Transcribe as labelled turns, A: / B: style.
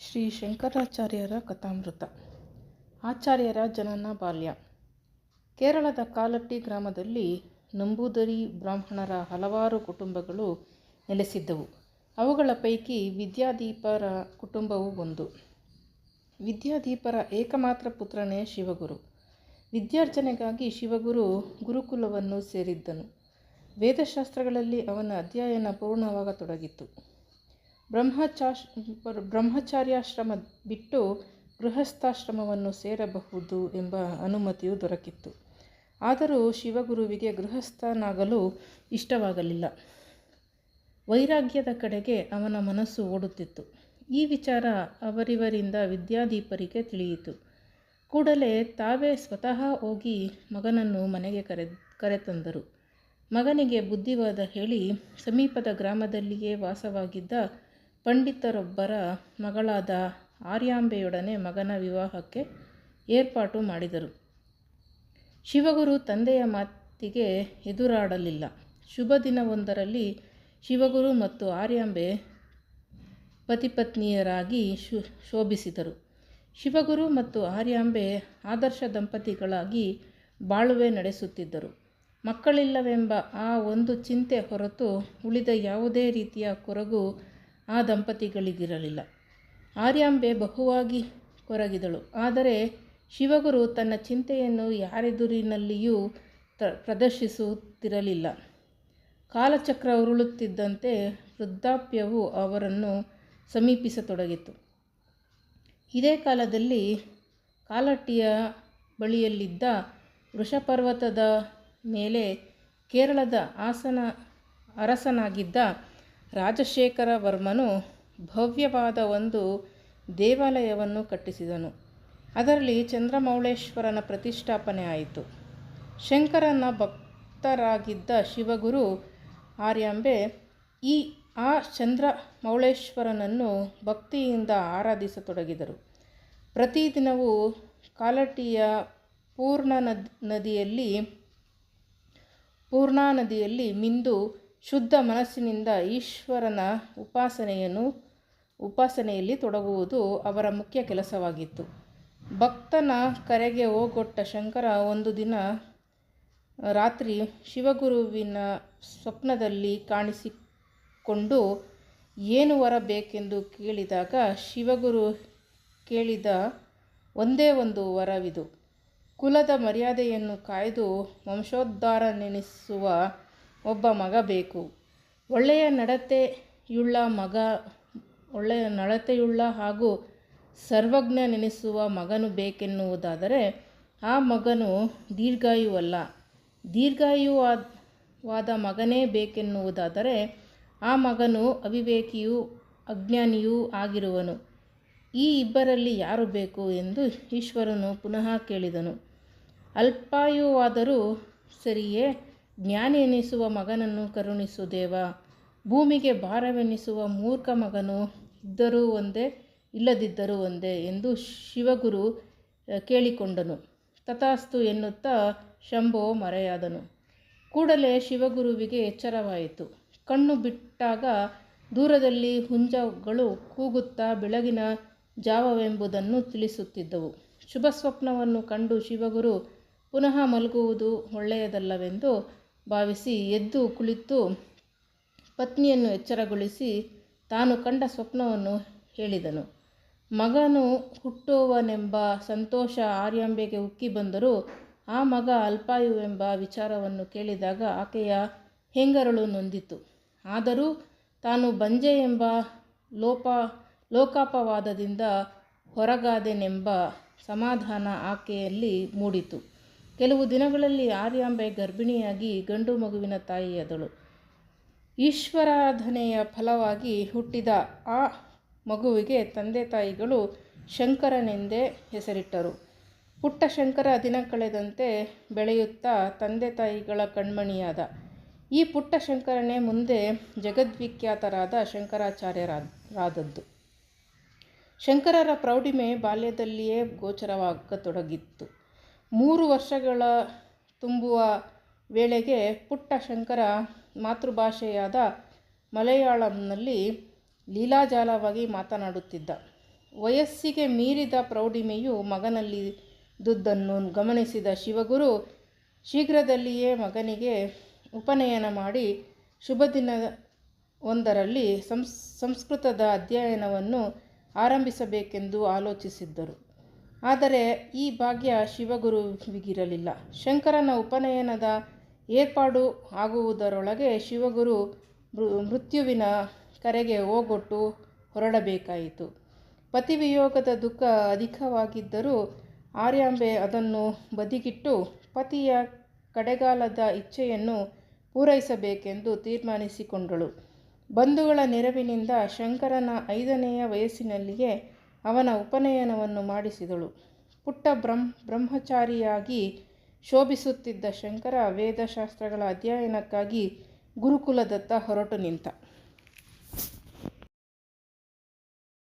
A: ಶ್ರೀ ಶಂಕರಾಚಾರ್ಯರ ಕಥಾಮೃತ. ಆಚಾರ್ಯರ ಜನನ ಬಾಲ್ಯ. ಕೇರಳದ ಕಾಲಟ್ಟಿ ಗ್ರಾಮದಲ್ಲಿ ನಂಬೂದರಿ ಬ್ರಾಹ್ಮಣರ ಹಲವಾರು ಕುಟುಂಬಗಳು ನೆಲೆಸಿದ್ದವು. ಅವುಗಳ ಪೈಕಿ ವಿದ್ಯಾದೀಪರ ಕುಟುಂಬವೂ ಒಂದು. ವಿದ್ಯಾದೀಪರ ಏಕಮಾತ್ರ ಪುತ್ರನೇ ಶಿವಗುರು. ವಿದ್ಯಾರ್ಜನೆಗಾಗಿ ಶಿವಗುರು ಗುರುಕುಲವನ್ನು ಸೇರಿದ್ದನು. ವೇದಶಾಸ್ತ್ರಗಳಲ್ಲಿ ಅವನ ಅಧ್ಯಯನ ಪೂರ್ಣವಾಗತೊಡಗಿತ್ತು. ಬ್ರಹ್ಮಚಾಶ್ ಬ್ರಹ್ಮಚಾರ್ಯಾಶ್ರಮ ಬಿಟ್ಟು ಗೃಹಸ್ಥಾಶ್ರಮವನ್ನು ಸೇರಬಹುದು ಎಂಬ ಅನುಮತಿಯು ದೊರಕಿತ್ತು. ಆದರೂ ಶಿವಗುರುವಿಗೆ ಗೃಹಸ್ಥನಾಗಲು ಇಷ್ಟವಾಗಲಿಲ್ಲ. ವೈರಾಗ್ಯದ ಕಡೆಗೆ ಅವನ ಮನಸ್ಸು ಓಡುತ್ತಿತ್ತು. ಈ ವಿಚಾರ ಅವರಿವರಿಂದ ವಿದ್ಯಾಧೀಪರಿಗೆ ತಿಳಿಯಿತು. ಕೂಡಲೇ ತಾವೇ ಸ್ವತಃ ಹೋಗಿ ಮಗನನ್ನು ಮನೆಗೆ ಕರೆ, ಕರೆತಂದರು. ಮಗನಿಗೆ ಬುದ್ಧಿವಾದ ಹೇಳಿ ಸಮೀಪದ ಗ್ರಾಮದಲ್ಲಿಯೇ ವಾಸವಾಗಿದ್ದ ಪಂಡಿತರೊಬ್ಬರ ಮಗಳಾದ ಆರ್ಯಾಂಬೆಯೊಡನೆ ಮಗನ ವಿವಾಹಕ್ಕೆ ಏರ್ಪಾಟು ಮಾಡಿದರು. ಶಿವಗುರು ತಂದೆಯ ಮಾತಿಗೆ ಎದುರಾಡಲಿಲ್ಲ. ಶುಭ ದಿನವೊಂದರಲ್ಲಿ ಶಿವಗುರು ಮತ್ತು ಆರ್ಯಾಂಬೆ ಪತಿಪತ್ನಿಯರಾಗಿ ಶೋಭಿಸಿದರು. ಶಿವಗುರು ಮತ್ತು ಆರ್ಯಾಂಬೆ ಆದರ್ಶ ದಂಪತಿಗಳಾಗಿ ಬಾಳುವೆ ನಡೆಸುತ್ತಿದ್ದರು. ಮಕ್ಕಳಿಲ್ಲವೆಂಬ ಆ ಒಂದು ಚಿಂತೆ ಹೊರತು ಉಳಿದ ಯಾವುದೇ ರೀತಿಯ ಕೊರಗು ಆ ದಂಪತಿಗಳಿಗಿರಲಿಲ್ಲ. ಆರ್ಯಾಂಬೆ ಬಹುವಾಗಿ ಕೊರಗಿದಳು. ಆದರೆ ಶಿವಗುರು ತನ್ನ ಚಿಂತೆಯನ್ನು ಯಾರೆದುರಿನಲ್ಲಿಯೂ ಪ್ರದರ್ಶಿಸುತ್ತಿರಲಿಲ್ಲ. ಕಾಲಚಕ್ರ ಉರುಳುತ್ತಿದ್ದಂತೆ ವೃದ್ಧಾಪ್ಯವು ಅವರನ್ನು ಸಮೀಪಿಸತೊಡಗಿತು. ಇದೇ ಕಾಲದಲ್ಲಿ ಕಾಲಟ್ಟಿಯ ಬಳಿಯಲ್ಲಿದ್ದ ವೃಷಪರ್ವತದ ಮೇಲೆ ಕೇರಳದ ಆಸನ ಅರಸನಾಗಿದ್ದ ರಾಜಶೇಖರ ವರ್ಮನು ಭವ್ಯವಾದ ಒಂದು ದೇವಾಲಯವನ್ನು ಕಟ್ಟಿಸಿದನು. ಅದರಲ್ಲಿ ಚಂದ್ರಮೌಳೇಶ್ವರನ ಪ್ರತಿಷ್ಠಾಪನೆ ಆಯಿತು. ಶಂಕರನ ಭಕ್ತರಾಗಿದ್ದ ಶಿವಗುರು ಆರ್ಯಾಂಬೆ ಈ ಆ ಚಂದ್ರಮೌಳೇಶ್ವರನನ್ನು ಭಕ್ತಿಯಿಂದ ಆರಾಧಿಸತೊಡಗಿದರು. ಪ್ರತಿದಿನವೂ ಕಾಲಟಿಯ ಪೂರ್ಣ ನದಿಯಲ್ಲಿ, ಪೂರ್ಣಾ ನದಿಯಲ್ಲಿ ಮಿಂದು ಶುದ್ಧ ಮನಸ್ಸಿನಿಂದ ಈಶ್ವರನ ಉಪಾಸನೆಯನ್ನು, ಉಪಾಸನೆಯಲ್ಲಿ ತೊಡಗುವುದು ಅವರ ಮುಖ್ಯ ಕೆಲಸವಾಗಿತ್ತು. ಭಕ್ತನ ಕರೆಗೆ ಹೋಗೊಟ್ಟ ಶಂಕರ ಒಂದು ದಿನ ರಾತ್ರಿ ಶಿವಗುರುವಿನ ಸ್ವಪ್ನದಲ್ಲಿ ಕಾಣಿಸಿಕೊಂಡು, ಏನು ವರ ಬೇಕೆಂದು ಕೇಳಿದಾಗ ಶಿವಗುರು ಕೇಳಿದ ಒಂದೇ ಒಂದು ವರವಿದು. ಕುಲದ ಮರ್ಯಾದೆಯನ್ನು ಕಾಯ್ದು ವಂಶೋದ್ಧಾರನೆನಿಸುವ ಒಬ್ಬ ಮಗ ಬೇಕು. ಒಳ್ಳೆಯ ನಡತೆಯುಳ್ಳ ಮಗ, ಒಳ್ಳೆಯ ನಡತೆಯುಳ್ಳ ಹಾಗೂ ಸರ್ವಜ್ಞನೆನಿಸುವ ಮಗನು ಬೇಕೆನ್ನುವುದಾದರೆ ಆ ಮಗನು ದೀರ್ಘಾಯುವಲ್ಲ. ದೀರ್ಘಾಯುವಾದ ಮಗನೇ ಬೇಕೆನ್ನುವುದಾದರೆ ಆ ಮಗನು ಅವಿವೇಕಿಯೂ ಅಜ್ಞಾನಿಯೂ ಆಗಿರುವನು. ಈ ಇಬ್ಬರಲ್ಲಿ ಯಾರು ಬೇಕು ಎಂದು ಈಶ್ವರನು ಪುನಃ ಕೇಳಿದನು. ಅಲ್ಪಾಯುವಾದರೂ ಸರಿಯೇ ಜ್ಞಾನಿ ಎನಿಸುವ ಮಗನನ್ನು ಕರುಣಿಸು ದೇವ. ಭೂಮಿಗೆ ಭಾರವೆನಿಸುವ ಮೂರ್ಖ ಮಗನು ಇದ್ದರೂ ಒಂದೇ, ಇಲ್ಲದಿದ್ದರೂ ಒಂದೇ ಎಂದು ಶಿವಗುರು ಕೇಳಿಕೊಂಡನು. ತಥಾಸ್ತು ಎನ್ನುತ್ತಾ ಶಂಭೋ ಮರೆಯಾದನು. ಕೂಡಲೇ ಶಿವಗುರುವಿಗೆ ಎಚ್ಚರವಾಯಿತು. ಕಣ್ಣು ಬಿಟ್ಟಾಗ ದೂರದಲ್ಲಿ ಹುಂಜಗಳು ಕೂಗುತ್ತಾ ಬೆಳಗಿನ ಜಾವವೆಂಬುದನ್ನು ತಿಳಿಸುತ್ತಿದ್ದವು. ಶುಭ ಸ್ವಪ್ನವನ್ನು ಕಂಡು ಶಿವಗುರು ಪುನಃ ಮಲಗುವುದು ಒಳ್ಳೆಯದಲ್ಲವೆಂದು ಭಾವಿಸಿ ಎದ್ದು ಕುಳಿತು ಪತ್ನಿಯನ್ನು ಎಚ್ಚರಗೊಳಿಸಿ ತಾನು ಕಂಡ ಸ್ವಪ್ನವನ್ನು ಹೇಳಿದನು. ಮಗನು ಹುಟ್ಟುವನೆಂಬ ಸಂತೋಷ ಆರ್ಯಾಂಬೆಗೆ ಉಕ್ಕಿ ಬಂದರೂ ಆ ಮಗ ಅಲ್ಪಾಯುವೆಂಬ ವಿಚಾರವನ್ನು ಕೇಳಿದಾಗ ಆಕೆಯ ಹೆಂಗರಳು ನೊಂದಿತು. ಆದರೂ ತಾನು ಬಂಜೆ ಎಂಬ ಲೋಪ, ಲೋಕಾಪವಾದದಿಂದ ಹೊರಗಾದೆನೆಂಬ ಸಮಾಧಾನ ಆಕೆಯಲ್ಲಿ ಮೂಡಿತು. ಕೆಲವು ದಿನಗಳಲ್ಲಿ ಆರ್ಯಾಂಬೆ ಗರ್ಭಿಣಿಯಾಗಿ ಗಂಡು ಮಗುವಿನ ತಾಯಿಯಾದಳು ಈಶ್ವರಾಧನೆಯ ಫಲವಾಗಿ ಹುಟ್ಟಿದ ಆ ಮಗುವಿಗೆ ತಂದೆ ತಾಯಿಗಳು ಶಂಕರನೆಂದೇ ಹೆಸರಿಟ್ಟರು. ಪುಟ್ಟ ಶಂಕರ ದಿನ ಕಳೆದಂತೆ ಬೆಳೆಯುತ್ತಾ ತಂದೆ ತಾಯಿಗಳ ಕಣ್ಮಣಿಯಾದ. ಈ ಪುಟ್ಟ ಶಂಕರನೇ ಮುಂದೆ ಜಗದ್ವಿಖ್ಯಾತರಾದ ಶಂಕರಾಚಾರ್ಯರಾದದ್ದು. ಶಂಕರರ ಪ್ರೌಢಿಮೆ ಬಾಲ್ಯದಲ್ಲಿಯೇ ಗೋಚರವಾಗತೊಡಗಿತ್ತು. ಮೂರು ವರ್ಷಗಳ ತುಂಬುವ ವೇಳೆಗೆ ಪುಟ್ಟ ಶಂಕರ ಮಾತೃಭಾಷೆಯಾದ ಮಲಯಾಳಂನಲ್ಲಿ ಲೀಲಾಜಾಲವಾಗಿ ಮಾತನಾಡುತ್ತಿದ್ದ. ವಯಸ್ಸಿಗೆ ಮೀರಿದ ಪ್ರೌಢಿಮೆಯು ಮಗನಲ್ಲಿ ದುದ್ದನ್ನು ಗಮನಿಸಿದ ಶಿವಗುರು ಶೀಘ್ರದಲ್ಲಿಯೇ ಮಗನಿಗೆ ಉಪನಯನ ಮಾಡಿ ಶುಭ ದಿನ ಒಂದರಲ್ಲಿ ಸಂಸ್, ಸಂಸ್ಕೃತದ ಅಧ್ಯಯನವನ್ನು ಆರಂಭಿಸಬೇಕೆಂದು ಆಲೋಚಿಸಿದ್ದರು. ಆದರೆ ಈ ಭಾಗ್ಯ ಶಿವಗುರುವಿಗಿರಲಿಲ್ಲ. ಶಂಕರನ ಉಪನಯನದ ಏರ್ಪಾಡು ಆಗುವುದರೊಳಗೆ ಶಿವಗುರು ಮೃತ್ಯುವಿನ ಕರೆಗೆ ಹೋಗೊಟ್ಟು ಹೊರಡಬೇಕಾಯಿತು. ಪತಿವಿಯೋಗದ ದುಃಖ ಅಧಿಕವಾಗಿದ್ದರೂ ಆರ್ಯಾಂಬೆ ಅದನ್ನು ಬದಿಗಿಟ್ಟು ಪತಿಯ ಕಡೆಗಾಲದ ಇಚ್ಛೆಯನ್ನು ಪೂರೈಸಬೇಕೆಂದು ತೀರ್ಮಾನಿಸಿಕೊಂಡಳು. ಬಂಧುಗಳ ನೆರವಿನಿಂದ ಶಂಕರನ ಐದನೆಯ ವಯಸ್ಸಿನಲ್ಲಿಯೇ ಅವನ ಉಪನಯನವನ್ನು ಮಾಡಿಸಿದಳು. ಪುಟ್ಟ ಬ್ರಹ್ಮ ಬ್ರಹ್ಮಚಾರಿಯಾಗಿ ಶೋಭಿಸುತ್ತಿದ್ದ ಶಂಕರ ವೇದಶಾಸ್ತ್ರಗಳ ಅಧ್ಯಯನಕ್ಕಾಗಿ ಗುರುಕುಲದತ್ತ ಹೊರಟು ನಿಂತ.